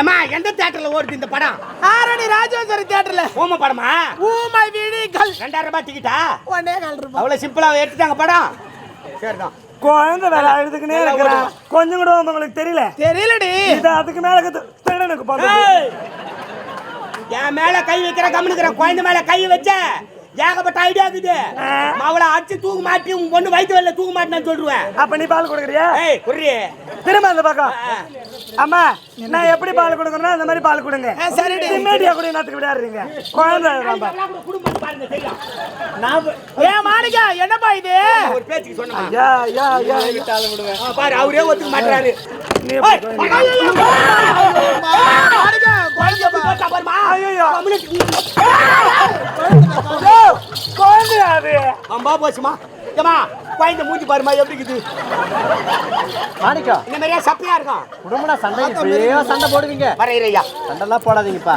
ஏமா எந்த தியேட்டர்ல ஓடுது இந்த படம்? ஆரணி ராஜேஸ்வரி தியேட்டர்ல ஊம படமா? ஊமை விழிகள் ரெண்டாயிரம் ரூபாய் டிக்கெட்டா ஒன்னே கால் ரூபாய். அவ்வளவு சிம்பிளா எடுத்துட்டாங்க படம். சரிதான். குழந்தை வேற அழுதுக்குனே இருக்கிறான் கொஞ்சம் கூட உங்களுக்கு தெரியல. தெரியலடி. இது அதுக்கு மேல பண்றது. ஏய்! என் மேல கை வைக்கிற கம்முனுக்கிற குழந்தை மேல கை வச்ச. ஏகப்பட்ட ஐடியா இருக்குது அவளை அடிச்சு தூக்கு மாட்டி உன் பொண்ணு வயிற்று வெளில தூக்கு மாட்டினு சொல்லுவேன் அப்ப நீ பால் கொடுக்குறியா ஏய் குர்ரி திரும்ப அந்த பக்கம் அம்மா நான் எப்படி பால் கொடுக்கணும் அந்த மாதிரி பால் கொடுங்க ஆ, சரிடி. மீடியா கூட என்னத்துக்கு விளையாடுறீங்க குழந்தை தான்பா. குடும்பம் பாருங்க தெரியும் நான் ஏன் மாணிக்கா என்னப்பா இது ஒரு பேச்சுக்கு சொன்னா யா யா யா பாரு அவரே ஒத்துக்க மாட்டாரு நீ அம்பா போச்சுமா? ஏமா குழந்தை மூஞ்சி பாருமா எப்படி இருக்குது? மாணிக்கம் இந்த மாதிரியா சப்பையா இருக்கும்? குடும்பம்னா சண்டை இப்படியே சண்டை போடுவீங்க. வரையிறையா சண்டைலாம் போடாதீங்கப்பா.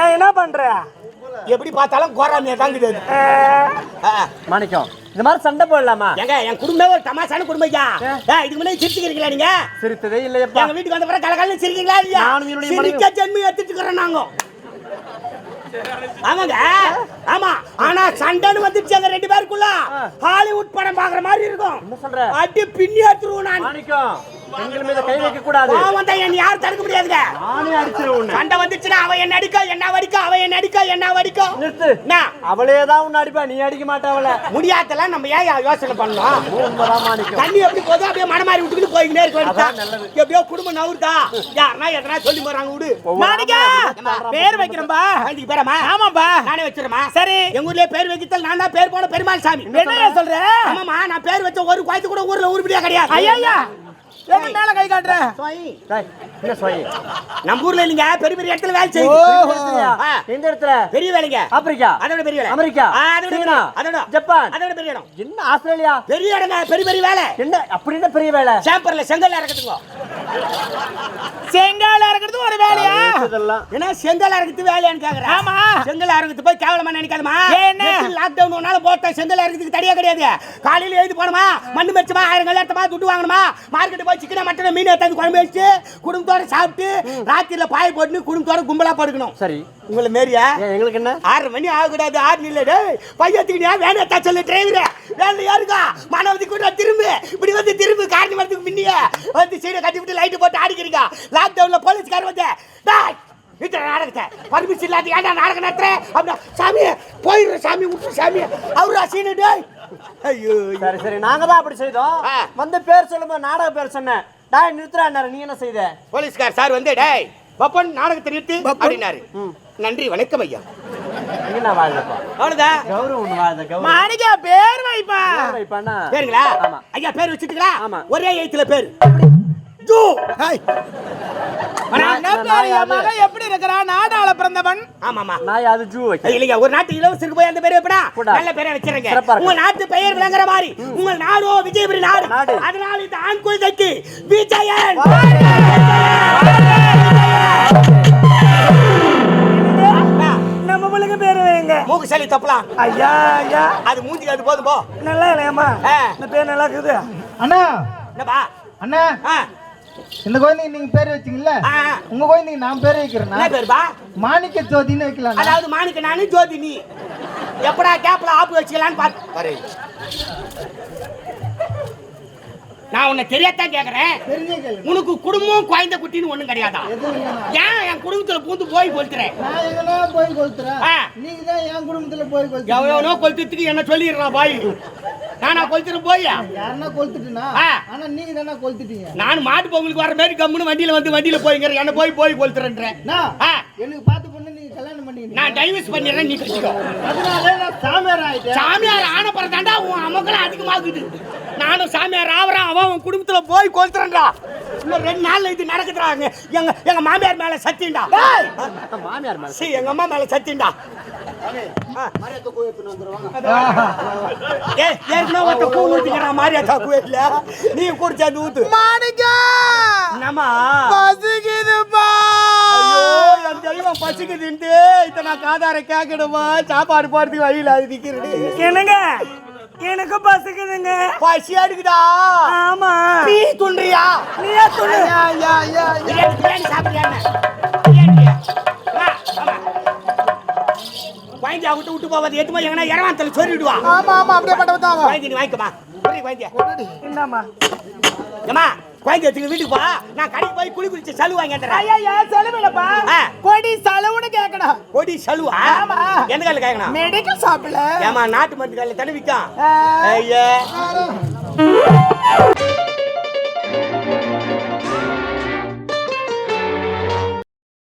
ஏன் என்ன பண்ற? எப்படி பார்த்தாலும் கோராமியா. ஆ, ஆ. மாணிக்கம் இந்த மாதிரி சண்டை போடலாமா? ஏங்க என் குடும்பமே ஒரு தமாசான குடும்பம் ஐயா இதுக்கு முன்னாடி சிரிச்சுக்கிறீங்களா நீங்க? சிரித்ததே இல்லையப்பா. எங்க வீட்டுக்கு வந்த பிறகு கலகலன்னு சிரிக்கீங்களா இல்லையா? நானும் என்னுடைய சிரிக்க ஜென்மி எடுத்துட்டு இருக்கிறோம் நாங்க. ஆமாங்க. ஆமா. ஆனா சண்டைன்னு வந்துருச்சு எங்க ரெண்டு பேருக்குள்ள. ஹாலிவுட் படம் பாக்குற மாதிரி இருக்கும். என்ன சொல்ற? அடி பின்னி எடுத்துருவோம் நான். மீது கை வைக்க கூடாது தான் என்ன யாரும் தடுக்க முடியாதுங்க. நானே அடிச்சிருவேன் உன்னை. சண்டை வந்துச்சுன்னா அவ என்ன அடிக்க என்ன வடிக்க அவ என்ன அடிக்க என்ன வடிக்க நிறுத்து. என்ன? அவளே தான் உன்னை அடிப்பா நீ அடிக்க மாட்டா அவளை. முடியாதெல்லாம் நம்ம ஏன் யோசனை பண்ணோம் உண்மைதான் தண்ணி எப்படி அப்படியே மனமாரி விட்டுக்கிட்டு போய்கிட்டே இருக்க வேண்டியதா. எப்படியோ குடும்பம் நவுருதா யாருன்னா எதனா சொல்லி போறாங்க விடு. மாணிக்கா பேர் வைக்கிறேன்பா. குழந்தைக்கு பேரமா ஆமாப்பா நானே வச்சிருமா சரி. எங்க ஊர்லயே பேர் வைக்கத்தல் நான் தான் பேர் போன பெருமாள் சாமி. என்னையா சொல்ற? ஆமாமா நான் பேர் வச்ச ஒரு குழந்தை கூட ஊர்ல உருப்படியா கிடையாது. ஐயா எங்க மேல கை காட்டுற. டேய், என்ன சொய்? நம்ம ஊர்ல இல்லைங்க பெரிய பெரிய இடத்துல வேலை ஆ, எந்த இடத்துல? பெரிய வேலைங்க. ஆப்பிரிக்கா. அதோட பெரிய வேலை. அமெரிக்கா. அதோட சீனா. அதோட. ஜப்பான். அதோட பெரிய இடம். என்ன ஆஸ்திரேலியா? பெரிய இடங்க பெரிய பெரிய வேலை. என்ன அப்படி என்ன பெரிய வேலை? சேம்பர்ல செங்கல் இறக்கத்துங்க செங்கால இருக்கிறது ஒரு வேலையா? ஏன்னா செங்கல் இறக்கத்து வேலையான்னு கேக்குறேன் ஆமா. செங்கல் இறக்கத்து போய் கேவலமா நினைக்காதமா என்ன? லாக்டவுன் ஒன்னால போட்ட செங்கல் இறக்கத்துக்கு தடியா கிடையாது. காலையில எழுதி போனோமா? மண்ணு மெச்சமா ஆயிரம் கல்யாணத்தமா துட்டு வாங்கணுமா? மார்க்கெட் போய் சிக்கன மட்டன் மீன் எடுத்தாந்து குழம்பு வச்சு குடும்பத்தோட சாப்பிட்டு ராத்திரில பாய போட்டு குடும்பத்தோட கும்பலா படுக்கணும். சரி. உங்களை மாரியா? ஏன் எங்களுக்கு என்ன? ஆறு மணி ஆகக்கூடாது ஆறு நில்ல டேய் பையத்துக்கு நீ வேணா தா சொல்லு டிரைவரே வேலை யாருக்கா? மனவதி கூட திரும்பு. இப்படி வந்து திரும்பு காரணி வரதுக்கு முன்னியே வந்து சீடை கட்டி விட்டு லைட்டு போட்டு ஆடிக்கிறீங்க. லாக்டவுன்ல போலீஸ்கார் வந்து டேய் இத்தனை நாடகத்தை. பர்மிஷன் இல்லாத ஏன்டா நாடகம் நடத்துற? அப்படின்னா சாமி போயிடுற சாமி விட்டு சாமி. அவரா சீனு டேய். ஐயோ சரி சரி நாங்க தான் அப்படி செய்தோம். வந்து பேர் சொல்லும்போது நாடக பேர் சொன்னேன். டாய் நிறுத்துறா நீ என்ன செய்த? போலீஸ்கார் சார் வந்து டேய் பப்பன் நாடகத்தை நிறுத்து அப்படின்னாரு. நன்றி வணக்கம் ஐயா. மாணிக்கா பேர் வைப்பா. பேருங்களா? ஆமா. ஐயா பேர் வச்சுட்டுங்களா? ஆமா. ஒரே எழுத்துல பேர். மகன் எப்படி இருக்கிறான் பிறந்தவன். ஆமாமா நான் அது ஜூ வைக்க. இல்லைங்க ஒரு நாட்டு இளவரசருக்கு போய் அந்த பேர் எப்படா. நல்ல பேரை வச்சிருங்க. உங்க நாட்டு பெயர் விளங்குற மாதிரி. உங்க நாடோ விஜயபுரி நாடு. அதனால இந்த ஆண் குழந்தைக்கு விஜயன். நம்ம பிள்ளைங்க பேரு வைங்க மூக்கு சளி தப்பலாம் ஐயா ஐயா. அது மூஞ்சி அது போதும் போ. நல்லா இல்லையம்மா. இந்த பேர் நல்லா இருக்குது. அண்ணா. என்னப்பா? அண்ணா. இந்த குழந்தைங்க நீங்க பேர் வச்சீங்கல்ல. உங்க குழந்தைங்க நான் பேர் பேருப்பா மாணிக்க ஜோதின்னு வைக்கலாம் அதாவது மாணிக்க நானு ஜோதி நீ. எப்படா கேப்ல ஆப்பு வச்சுக்கலான்னு பாரு நான் உன்னை தெரியாதான் கேக்குறேன். உனக்கு குடும்பம் குழந்தை குட்டின்னு ஒண்ணும் கிடையாதா. ஏன் என் குடும்பத்துல பூந்து போய் கொளுத்துறேன் போய் கொளுத்துறேன். நீங்க தான் என் குடும்பத்துல போய் கொளுத்துறீங்க. எவ்வளோ கொளுத்துறதுக்கு என்ன சொல்லிடுறான் பாய்? நானா கொளுத்துறேன் போய்? யாருன்னா கொளுத்துட்டுனா. ஆனா நீங்க தானே கொளுத்துட்டீங்க? நான் மாட்டு பொங்கலுக்கு வர மாதிரி கம்முன்னு வண்டியில வந்து வண்டியில போய்ங்கிற என்ன போய் போய் கொளுத்துறேன்றேன். எனக்கு பார்த்து பொண்ணு நீங்க கல்யாணம் பண்ணிக்கிட்டீங்க நான் டைவர்ஸ் பண்ணிடுறேன் நீ கட்டிக்கோ அதனால நான் சாமியார் ஆயிட்டேன். சாமியார் ஆன பிறந்தாண்டா உன் அமக்கலம் அதிகமாகுது. நானும் சாமியார் ஆவறேன் அவன் உன் குடும்பத்துல போய் கொளுத்துறேன்டா. இன்னும் ரெண்டு நாள்ல இது நடக்குதுறாங்க எங்க எங்க மாமியார் மேல சத்தியம்டா. மாமியார் மேல சீ எங்க அம்மா மேல சத்தியம்டா. நீ குடிச்சா ஊத்து. மாணிக்கா! அந்த தெய்வம் பசிக்குதுன்ட்டு இத்தனை காதார கேட்கணுமா? சாப்பாடு போறதுக்கு வழியில் அது நிக்கிறது என்னங்க? எனக்கு பசிக்குதுங்க. பசி எடுக்குதா ஆமா. நீ துன்றியா நீயே சொல்லு பிரியாணி பிரியாணி சாப்பிடுறியா பிரியாணி வா, வாமா. குழந்தைய விட்டு போவாது. எட்டுமா எங்கன்னா இரவாந்தல சொல்லிடுவா ஆமா ஆமா அப்படியே பட்டவன் தான். குழந்தை நீ வாங்கிக்கமா குழந்தைய என்னம்மா? ஏமா குழந்தை எடுத்துக்க வீட்டுக்கு போ. நான் கடைக்கு போய் குளி குளிச்சு சலு வாங்கி வந்துடுறேன். ஐயா செலவில்லப்பா ஆ. கொடி செலவுன்னு கேட்கணும் கொடி சலுவா ஆமா. எந்த கால கேட்கணும் மெடிக்கல் ஷாப்ல ஏமா நாட்டு மருந்து காலில் தடவிக்கும். ஐயா.